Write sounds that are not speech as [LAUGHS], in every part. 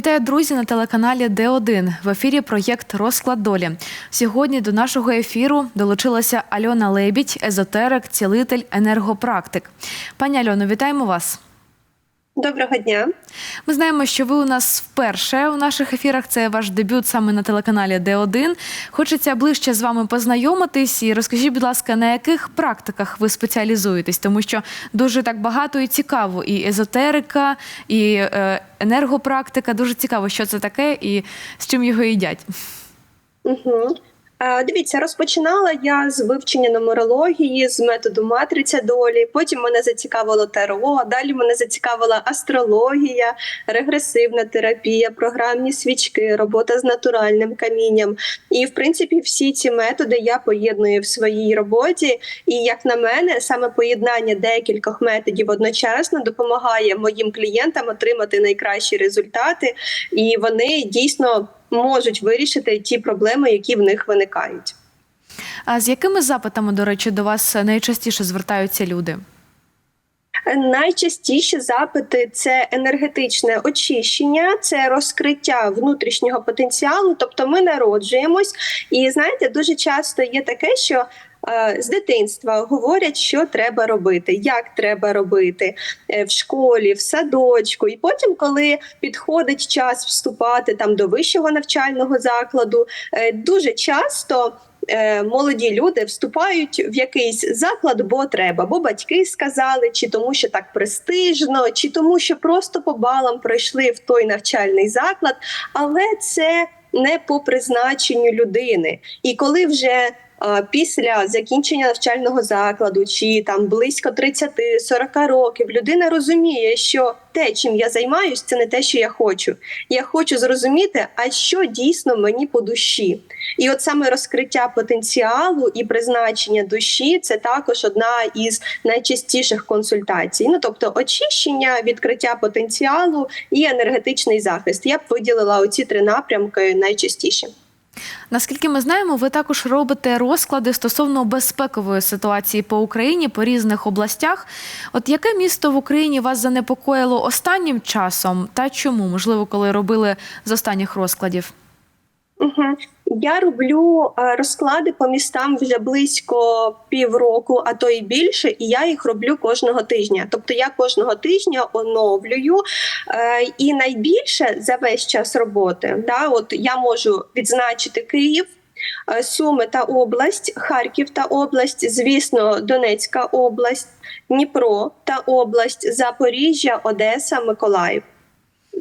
Вітаю, друзі, на телеканалі Д1. В ефірі проєкт Розклад долі. Сьогодні до нашого ефіру долучилася Альона Лебідь, езотерик, цілитель, енергопрактик. Пані Альоно, вітаємо вас. Доброго дня. Ми знаємо, що ви у нас вперше у наших ефірах. Це ваш дебют саме на телеканалі Д1. Хочеться ближче з вами познайомитись і розкажіть, будь ласка, на яких практиках ви спеціалізуєтесь, тому що дуже так багато і цікаво, і езотерика, і е, енергопрактика. Дуже цікаво, що це таке і з чим його їдять. Угу. Дивіться, розпочинала я з вивчення нумерології, з методу матриця долі. Потім мене зацікавило таро. Далі мене зацікавила астрологія, регресивна терапія, програмні свічки, робота з натуральним камінням. І в принципі, всі ці методи я поєдную в своїй роботі. І як на мене, саме поєднання декількох методів одночасно допомагає моїм клієнтам отримати найкращі результати, і вони дійсно можуть вирішити ті проблеми, які в них виникають. А з якими запитами, до речі, до вас найчастіше звертаються люди? Найчастіші запити це енергетичне очищення, це розкриття внутрішнього потенціалу. Тобто, ми народжуємось, і знаєте, дуже часто є таке, що з дитинства говорять, що треба робити, як треба робити е, в школі, в садочку. І потім, коли підходить час вступати там до вищого навчального закладу, е, дуже часто. Е, молоді люди вступають в якийсь заклад, бо треба, бо батьки сказали, чи тому, що так престижно, чи тому, що просто по балам пройшли в той навчальний заклад, але це не по призначенню людини. І коли вже після закінчення навчального закладу, чи там близько 30-40 років, людина розуміє, що те, чим я займаюсь, це не те, що я хочу. Я хочу зрозуміти, а що дійсно мені по душі. І от саме розкриття потенціалу і призначення душі це також одна із найчастіших консультацій. Ну тобто очищення, відкриття потенціалу і енергетичний захист. Я б виділила оці три напрямки найчастіше. Наскільки ми знаємо, ви також робите розклади стосовно безпекової ситуації по Україні по різних областях. От яке місто в Україні вас занепокоїло останнім часом та чому? Можливо, коли робили з останніх розкладів? Угу. Я роблю е, розклади по містам вже близько півроку, а то і більше, і я їх роблю кожного тижня. Тобто я кожного тижня оновлюю. Е, і найбільше за весь час роботи, да, от я можу відзначити Київ. Е, Суми та область, Харків та область, звісно, Донецька область, Дніпро та область, Запоріжжя, Одеса, Миколаїв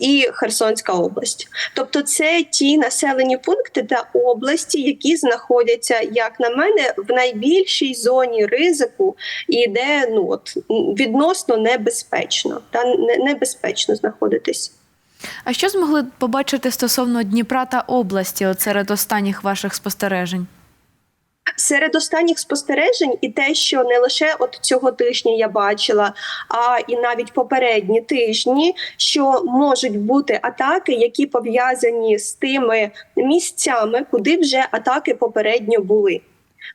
і Херсонська область. Тобто, це ті населені пункти та області, які знаходяться, як на мене, в найбільшій зоні ризику і де ну от відносно небезпечно та небезпечно знаходитись. А що змогли побачити стосовно Дніпра та області серед останніх ваших спостережень? Серед останніх спостережень, і те, що не лише от цього тижня я бачила, а і навіть попередні тижні, що можуть бути атаки, які пов'язані з тими місцями, куди вже атаки попередньо були.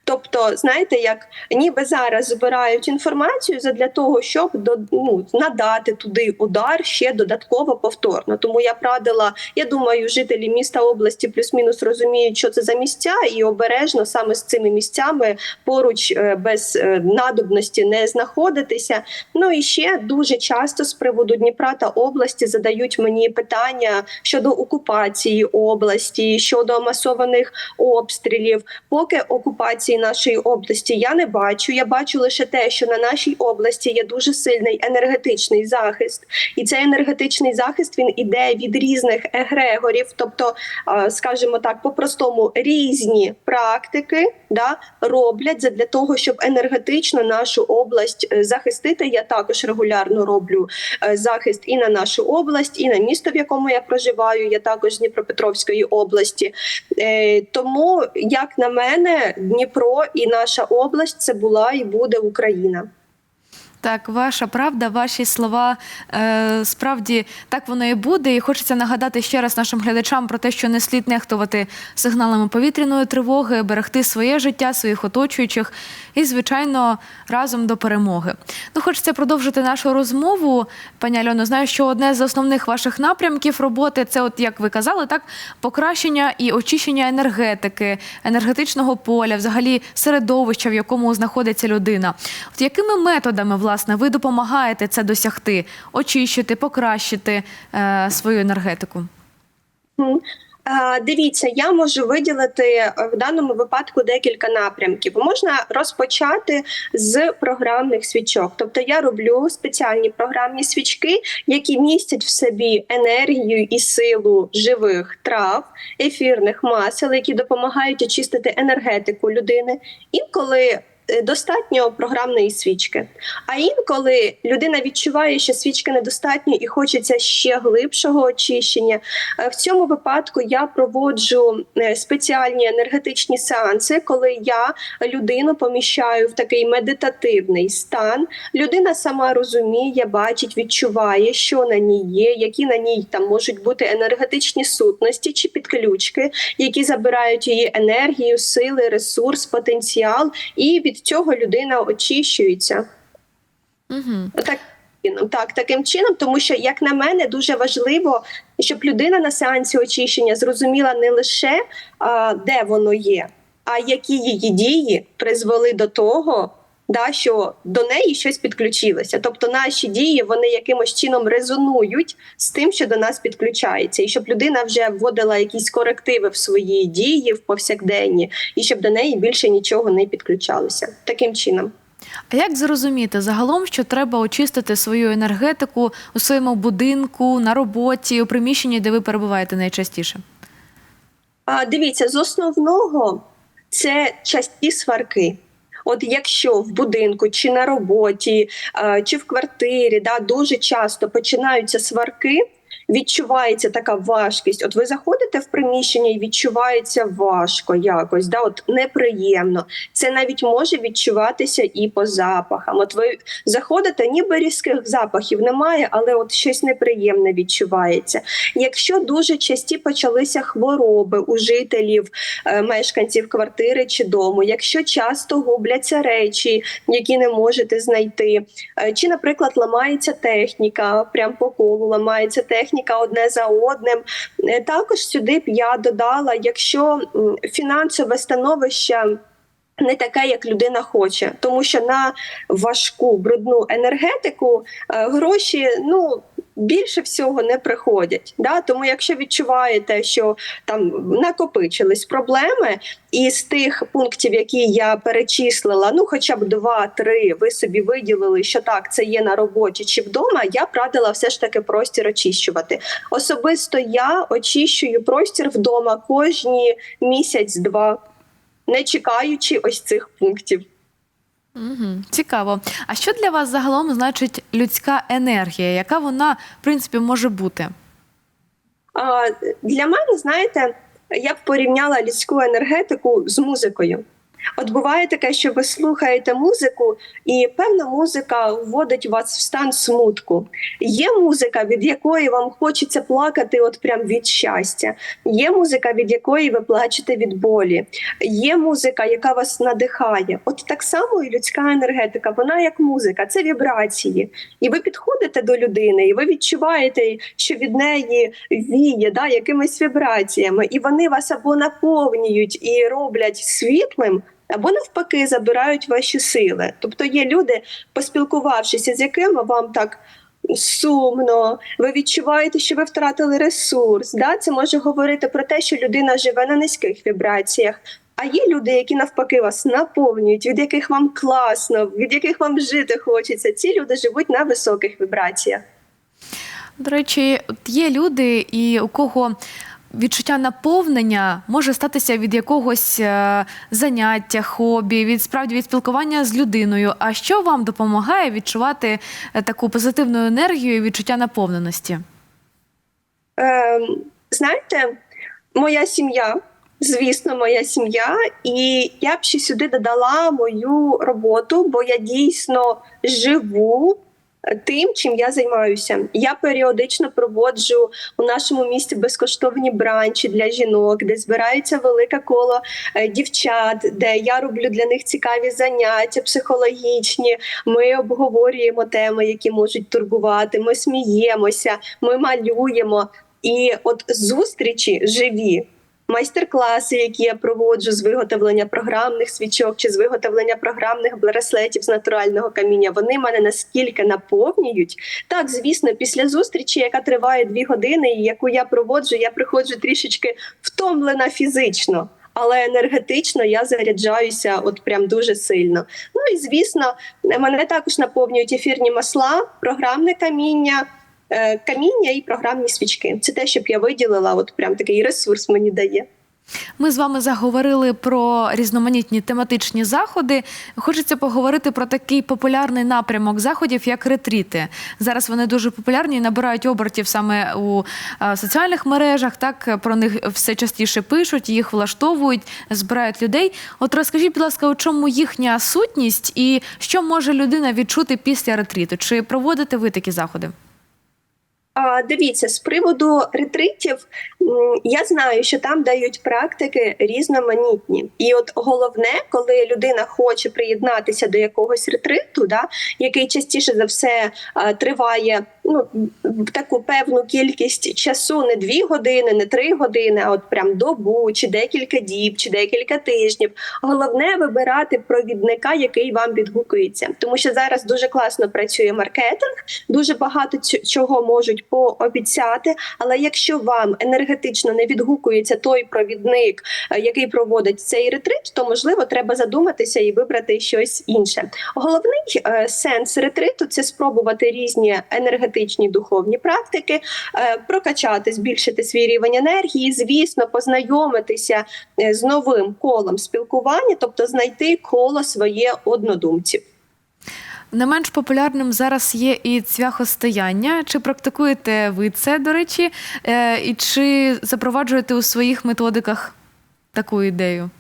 Тобто, знаєте, як ніби зараз збирають інформацію для того, щоб до ну, надати туди удар ще додатково повторно. Тому я правила, я думаю, жителі міста області плюс-мінус розуміють, що це за місця, і обережно саме з цими місцями поруч е, без е, надобності не знаходитися. Ну і ще дуже часто з приводу Дніпра та області задають мені питання щодо окупації області, щодо масованих обстрілів, поки окупації ситуації нашої області я не бачу. Я бачу лише те, що на нашій області є дуже сильний енергетичний захист, і цей енергетичний захист він іде від різних егрегорів, тобто, скажімо так, по-простому різні практики да роблять для того, щоб енергетично нашу область е, захистити. Я також регулярно роблю е, захист і на нашу область, і на місто, в якому я проживаю. Я також з Дніпропетровської області. Е, тому, як на мене, Дніпро і наша область це була і буде Україна. Так, ваша правда, ваші слова е, справді так воно і буде. І хочеться нагадати ще раз нашим глядачам про те, що не слід нехтувати сигналами повітряної тривоги, берегти своє життя, своїх оточуючих і, звичайно, разом до перемоги. Ну, хочеться продовжити нашу розмову. Пані Альоно, знаю, що одне з основних ваших напрямків роботи це, от як ви казали, так покращення і очищення енергетики, енергетичного поля, взагалі середовища, в якому знаходиться людина. От якими методами власне ви допомагаєте це досягти, очищити, покращити е, свою енергетику? Е, Дивіться, я можу виділити е, в даному випадку декілька напрямків. Можна розпочати з програмних свічок. Тобто я роблю спеціальні програмні свічки, які містять в собі енергію і силу живих трав, ефірних масел, які допомагають очистити енергетику людини. Інколи достатньо програмної свічки. А інколи людина відчуває, що свічки недостатньо і хочеться ще глибшого очищення. Е, В цьому випадку я проводжу е, спеціальні енергетичні сеанси, коли я людину поміщаю в такий медитативний стан. Людина сама розуміє, бачить, відчуває, що на ній є, які на ній там можуть бути енергетичні сутності чи підключки, які забирають її енергію, сили, ресурс, потенціал, і від цього людина очищується. Угу. Так, так, таким чином, тому що, як на мене, дуже важливо, щоб людина на сеансі очищення зрозуміла не лише а, де воно є, а які її дії призвели до того. Да, що до неї щось підключилося, тобто наші дії вони якимось чином резонують з тим, що до нас підключається, і щоб людина вже вводила якісь корективи в свої дії в повсякденні, і щоб до неї більше нічого не підключалося. Таким чином. А як зрозуміти загалом, що треба очистити свою енергетику у своєму будинку, на роботі, у приміщенні, де ви перебуваєте найчастіше? А, дивіться, з основного це часті сварки. От якщо в будинку чи на роботі, чи в квартирі да, дуже часто починаються сварки, відчувається така важкість. От ви заходите в приміщення і відчувається важко якось, да, от неприємно. Це навіть може відчуватися і по запахам. От ви заходите, ніби різких запахів немає, але от щось неприємне відчувається. Якщо дуже часті почалися хвороби у жителів, е, мешканців квартири чи дому, якщо часто губляться речі, які не можете знайти, е, чи, наприклад, ламається техніка, прям по колу ламається техніка одне за одним. Е, Також сюди б я додала, якщо фінансове становище. Не таке, як людина хоче, тому що на важку брудну енергетику е, гроші ну більше всього не приходять. Да? Тому, якщо відчуваєте, що там накопичились проблеми, і з тих пунктів, які я перечислила, ну хоча б два-три, ви собі виділили, що так, це є на роботі чи вдома. Я радила все ж таки простір очищувати. Особисто я очищую простір вдома кожні місяць-два, не чекаючи ось цих пунктів. Угу. Цікаво. А що для вас загалом значить людська енергія? Яка вона, в принципі, може бути? Для мене, знаєте, я б порівняла людську енергетику з музикою. От буває таке, що ви слухаєте музику, і певна музика вводить вас в стан смутку. Є музика, від якої вам хочеться плакати, от прям від щастя. Є музика, від якої ви плачете від болі. Є музика, яка вас надихає. От так само і людська енергетика, вона як музика, це вібрації. І ви підходите до людини, і ви відчуваєте, що від неї віє да, якимись вібраціями, і вони вас або наповнюють і роблять світлим. Або навпаки забирають ваші сили. Тобто є люди, поспілкувавшися з якими вам так сумно, ви відчуваєте, що ви втратили ресурс. Да? Це може говорити про те, що людина живе на низьких вібраціях. А є люди, які навпаки вас наповнюють, від яких вам класно, від яких вам жити хочеться. Ці люди живуть на високих вібраціях. До речі, є люди, і у кого відчуття наповнення може статися від якогось е, заняття, хобі, від справді від спілкування з людиною. А що вам допомагає відчувати е, таку позитивну енергію і відчуття наповненості? Ем, знаєте, моя сім'я звісно, моя сім'я, і я б ще сюди додала мою роботу, бо я дійсно живу. Тим, чим я займаюся, я періодично проводжу у нашому місті безкоштовні бранчі для жінок, де збирається велике коло е, дівчат, де я роблю для них цікаві заняття психологічні. Ми обговорюємо теми, які можуть турбувати. Ми сміємося, ми малюємо. І от зустрічі живі. Майстер-класи, які я проводжу з виготовлення програмних свічок чи з виготовлення програмних браслетів з натурального каміння, вони мене наскільки наповнюють. Так, звісно, після зустрічі, яка триває дві години, і яку я проводжу, я приходжу трішечки втомлена фізично. Але енергетично я заряджаюся от прям дуже сильно. Ну і звісно, мене також наповнюють ефірні масла, програмне каміння, каміння і програмні свічки. Це те, щоб я виділила, от прям такий ресурс мені дає. Ми з вами заговорили про різноманітні тематичні заходи. Хочеться поговорити про такий популярний напрямок заходів, як ретріти. Зараз вони дуже популярні набирають обертів саме у е, соціальних мережах. Так про них все частіше пишуть, їх влаштовують, збирають людей. От розкажіть, будь ласка, у чому їхня сутність і що може людина відчути після ретріту? Чи проводите ви такі заходи? Дивіться, з приводу ретритів, я знаю, що там дають практики різноманітні. І от головне, коли людина хоче приєднатися до якогось ретриту, да, який частіше за все триває ну, таку певну кількість часу, не дві години, не три години, а от прям добу, чи декілька діб, чи декілька тижнів. Головне вибирати провідника, який вам відгукується, тому що зараз дуже класно працює маркетинг, дуже багато чого можуть пообіцяти. Але якщо вам енергетично не відгукується той провідник, е, який проводить цей ретрит, то можливо треба задуматися і вибрати щось інше. Головний е, сенс ретриту це спробувати різні енергетичні духовні практики, е, прокачати, збільшити свій рівень енергії, звісно, познайомитися е, з новим колом спілкування, тобто знайти коло своє однодумців. Не менш популярним зараз є і цвяхостояння. Чи практикуєте ви це, до речі, Е, і чи запроваджуєте у своїх методиках таку ідею?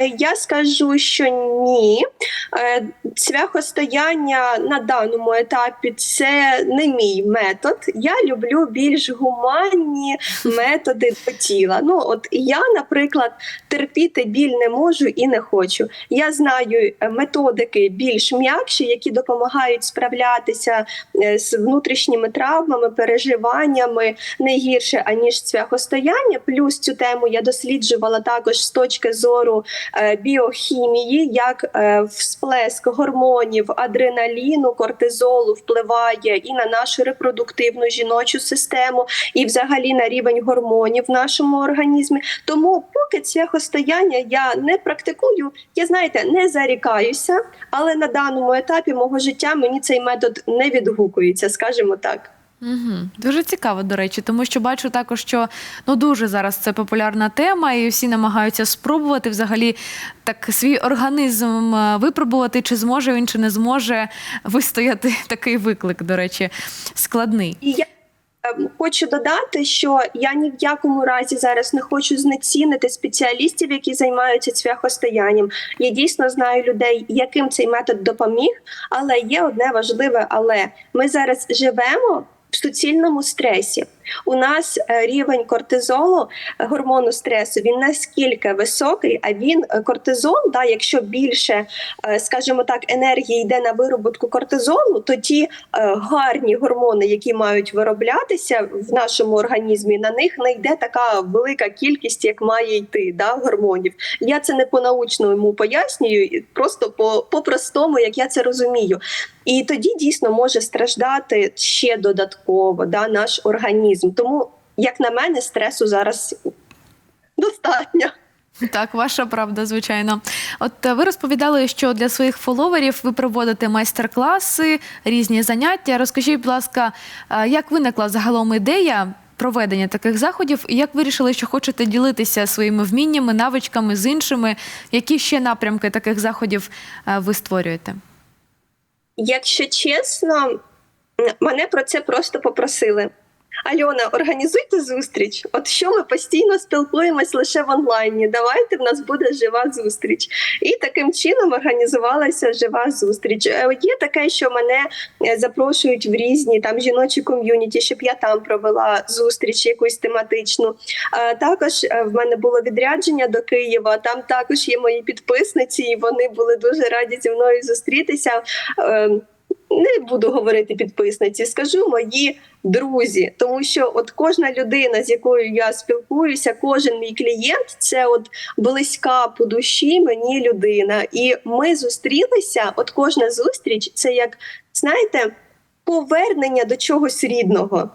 Е, Я скажу, що ні. Е, Цвяхостояння на даному етапі це не мій метод. Я люблю більш гуманні [LAUGHS] методи до тіла. Ну, от я, наприклад, терпіти біль не можу і не хочу. Я знаю е, методики більш м'якші, які допомагають справлятися е, з внутрішніми травмами, переживаннями не гірше аніж цвяхостояння. Плюс цю тему я досліджувала також з точки зору е, біохімії, як е, всплеск гормонів, адреналіну, кортизолу впливає і на нашу репродуктивну жіночу систему, і взагалі на рівень гормонів в нашому організмі. Тому, поки цвяхостояння я не практикую, я знаєте, не зарікаюся, але на даному етапі мого життя мені цей метод не відгукується, скажімо так. Угу. Дуже цікаво, до речі, тому що бачу також, що ну дуже зараз це популярна тема, і всі намагаються спробувати взагалі так свій організм е, випробувати, чи зможе він, чи не зможе вистояти [LAUGHS] такий виклик, до речі, складний. І я ем, хочу додати, що я ні в якому разі зараз не хочу знецінити спеціалістів, які займаються цвяхостоянням. Я дійсно знаю людей, яким цей метод допоміг. Але є одне важливе, але ми зараз живемо. В суцільному стресі у нас е, рівень кортизолу, е, гормону стресу, він наскільки високий, а він е, кортизол, да, якщо більше, скажімо так, енергії йде на вироботку кортизолу, то ті гарні гормони, які мають вироблятися в нашому організмі, на них не йде така велика кількість, як має йти да, гормонів. Я це не по научному пояснюю, просто по, по-простому, як я це розумію. І тоді дійсно може страждати ще додатково да, наш організм. Тому, як на мене, стресу зараз достатньо. Так, ваша правда, звичайно. От е, ви розповідали, що для своїх фоловерів ви проводите майстер-класи, різні заняття. Розкажіть, будь ласка, е, як виникла загалом ідея проведення таких заходів, і як вирішили, що хочете ділитися своїми вміннями, навичками з іншими? Які ще напрямки таких заходів е, ви створюєте? Якщо чесно, мене про це просто попросили. Альона, організуйте зустріч. От що ми постійно спілкуємось лише в онлайні. Давайте в нас буде жива зустріч. І таким чином організувалася жива зустріч. Е, Є таке, що мене е, запрошують в різні там жіночі ком'юніті, щоб я там провела зустріч якусь тематичну. Е, Також в мене було відрядження до Києва. Там також є мої підписниці, і вони були дуже раді зі мною зустрітися. Не буду говорити підписниці, скажу мої друзі, тому що от кожна людина, з якою я спілкуюся, кожен мій клієнт це от близька по душі мені людина. І ми зустрілися. От кожна зустріч це як знаєте, повернення до чогось рідного.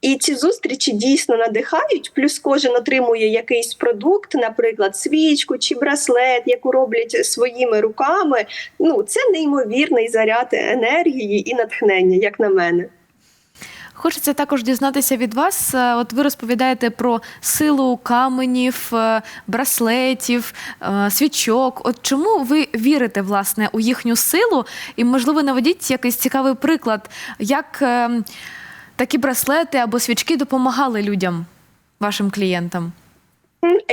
І ці зустрічі дійсно надихають. Плюс кожен отримує якийсь продукт, наприклад, свічку чи браслет, яку роблять своїми руками. Ну це неймовірний заряд енергії і натхнення, як на мене. Хочеться також дізнатися від вас. е, От ви розповідаєте про силу каменів, е, браслетів, е, свічок. От чому ви вірите власне у їхню силу? І можливо наведіть якийсь цікавий приклад, як е, такі браслети або свічки допомагали людям, вашим клієнтам?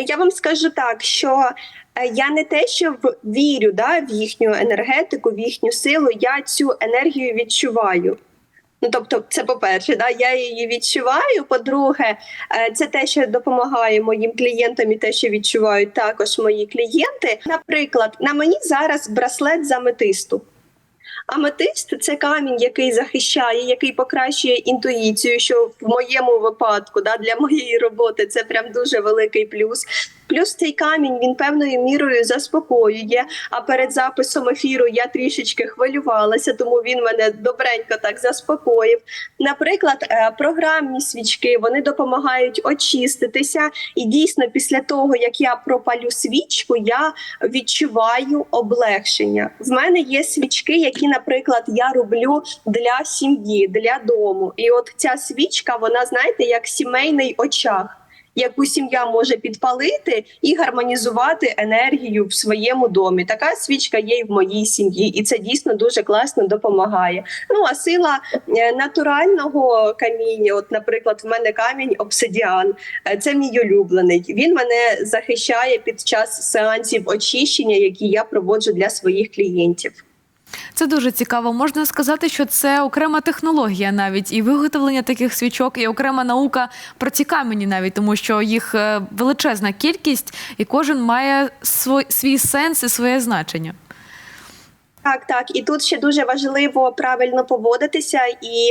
Я вам скажу так, що е, я не те, що вірю да, в їхню енергетику, в їхню силу, я цю енергію відчуваю. Ну, тобто, це по-перше, да, я її відчуваю. По-друге, е, це те, що допомагає моїм клієнтам, і те, що відчувають також мої клієнти. Наприклад, на мені зараз браслет з аметисту. Аметист це камінь, який захищає, який покращує інтуїцію. Що в моєму випадку, да, для моєї роботи це прям дуже великий плюс. Плюс цей камінь він певною мірою заспокоює. А перед записом ефіру я трішечки хвилювалася, тому він мене добренько так заспокоїв. Наприклад, е, програмні свічки вони допомагають очиститися, і дійсно, після того як я пропалю свічку, я відчуваю облегшення. В мене є свічки, які, наприклад, я роблю для сім'ї, для дому. І от ця свічка, вона знаєте, як сімейний очаг. Яку сім'я може підпалити і гармонізувати енергію в своєму домі. Така свічка є і в моїй сім'ї, і це дійсно дуже класно допомагає. Ну а сила е, натурального каміння, от, наприклад, в мене камінь обсидіан, Е, це мій улюблений. Він мене захищає під час сеансів очищення, які я проводжу для своїх клієнтів. Це дуже цікаво. Можна сказати, що це окрема технологія навіть і виготовлення таких свічок, і окрема наука про ці камені, навіть тому що їх е, величезна кількість, і кожен має свій, свій сенс і своє значення. Так, так, і тут ще дуже важливо правильно поводитися і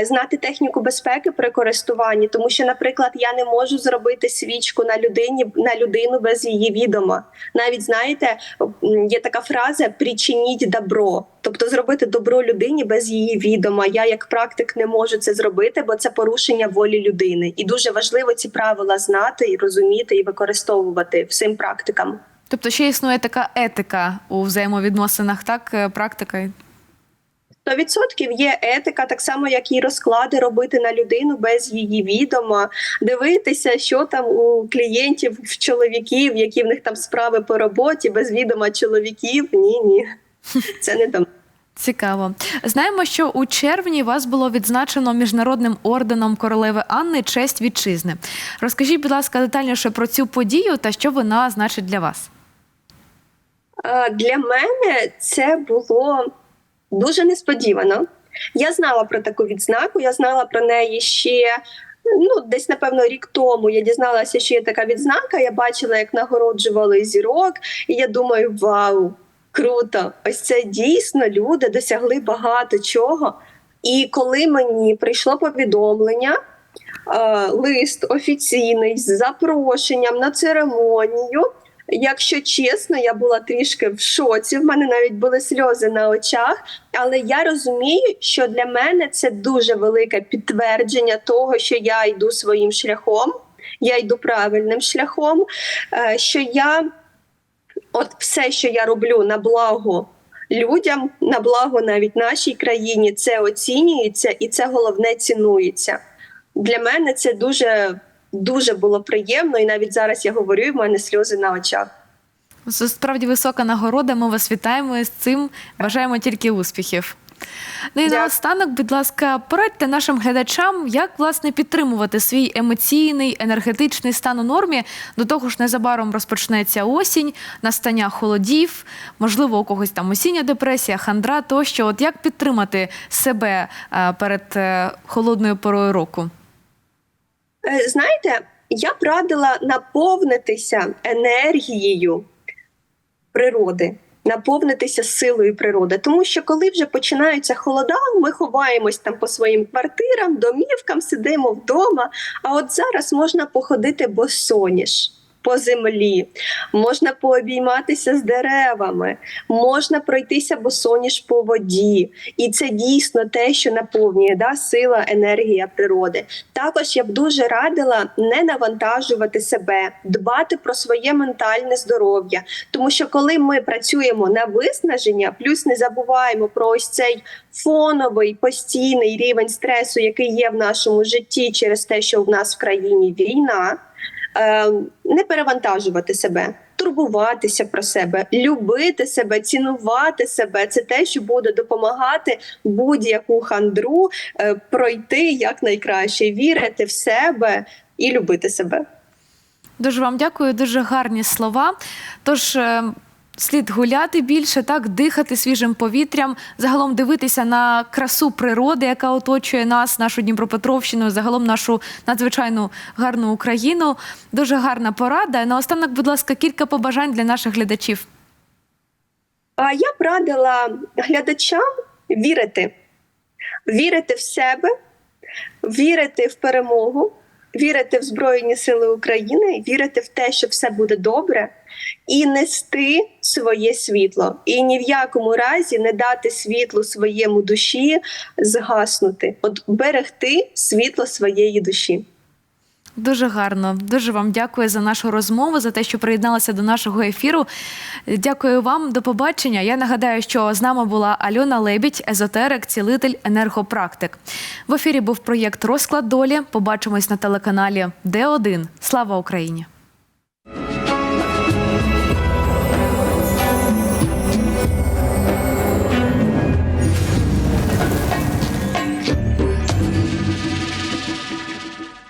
е, знати техніку безпеки при користуванні, тому що, наприклад, я не можу зробити свічку на людині на людину без її відома. Навіть знаєте, є така фраза причиніть добро, тобто зробити добро людині без її відома. Я як практик не можу це зробити, бо це порушення волі людини. І дуже важливо ці правила знати і розуміти і використовувати всім практикам. Тобто ще існує така етика у взаємовідносинах, так, е, практика. 100% є етика, так само як і розклади робити на людину без її відома, дивитися, що там у клієнтів, в чоловіків, які в них там справи по роботі, без відома чоловіків. Ні, ні, [LAUGHS] це не до Цікаво. Знаємо, що у червні вас було відзначено міжнародним орденом королеви Анни честь вітчизни. Розкажіть, будь ласка, детальніше про цю подію та що вона значить для вас. Е, Для мене це було дуже несподівано. Я знала про таку відзнаку, я знала про неї ще. Ну, десь напевно рік тому я дізналася, що є така відзнака. Я бачила, як нагороджували зірок, і я думаю, вау, круто! Ось це дійсно люди досягли багато чого. І коли мені прийшло повідомлення, е, лист офіційний з запрошенням на церемонію. Якщо чесно, я була трішки в шоці. В мене навіть були сльози на очах. Але я розумію, що для мене це дуже велике підтвердження того, що я йду своїм шляхом, я йду правильним шляхом. е, Що я от все, що я роблю на благо людям, на благо навіть нашій країні, це оцінюється і це головне цінується. Для мене це дуже дуже було приємно, і навіть зараз я говорю, і в мене сльози на очах. Це справді висока нагорода. Ми вас вітаємо з цим. Бажаємо тільки успіхів. Ну і Дякую. наостанок, будь ласка, порадьте нашим глядачам, як власне підтримувати свій емоційний, енергетичний стан у нормі. До того ж, незабаром розпочнеться осінь, настання холодів, можливо, у когось там осіння депресія, хандра тощо. От як підтримати себе е, перед е, холодною порою року? Е, Знаєте, я б радила наповнитися енергією природи, наповнитися силою природи. Тому що коли вже починаються холода, ми ховаємось там по своїм квартирам, домівкам, сидимо вдома. А от зараз можна походити босоніж. По землі, можна пообійматися з деревами, можна пройтися босоніж по воді, і це дійсно те, що наповнює да, сила, енергія природи. Також я б дуже радила не навантажувати себе, дбати про своє ментальне здоров'я. Тому що коли ми працюємо на виснаження, плюс не забуваємо про ось цей фоновий постійний рівень стресу, який є в нашому житті через те, що в нас в країні війна. Е, Не перевантажувати себе, турбуватися про себе, любити себе, цінувати себе це те, що буде допомагати будь-яку хандру пройти пройти якнайкраще, вірити в себе і любити себе. Дуже вам дякую, дуже гарні слова. Тож е, слід гуляти більше, так дихати свіжим повітрям, загалом дивитися на красу природи, яка оточує нас, нашу Дніпропетровщину, загалом нашу надзвичайну гарну Україну. Дуже гарна порада. Наостанок, будь ласка, кілька побажань для наших глядачів. Я б радила глядачам вірити, вірити в себе, вірити в перемогу, вірити в Збройні Сили України, вірити в те, що все буде добре, і нести своє світло. І ні в якому разі не дати світлу своєму душі згаснути, от берегти світло своєї душі. Дуже гарно. Дуже вам дякую за нашу розмову, за те, що приєдналися до нашого ефіру. Дякую вам. До побачення. Я нагадаю, що з нами була Альона Лебідь, езотерик, цілитель, енергопрактик. В ефірі був проєкт Розклад долі. Побачимось на телеканалі Д1. Слава Україні!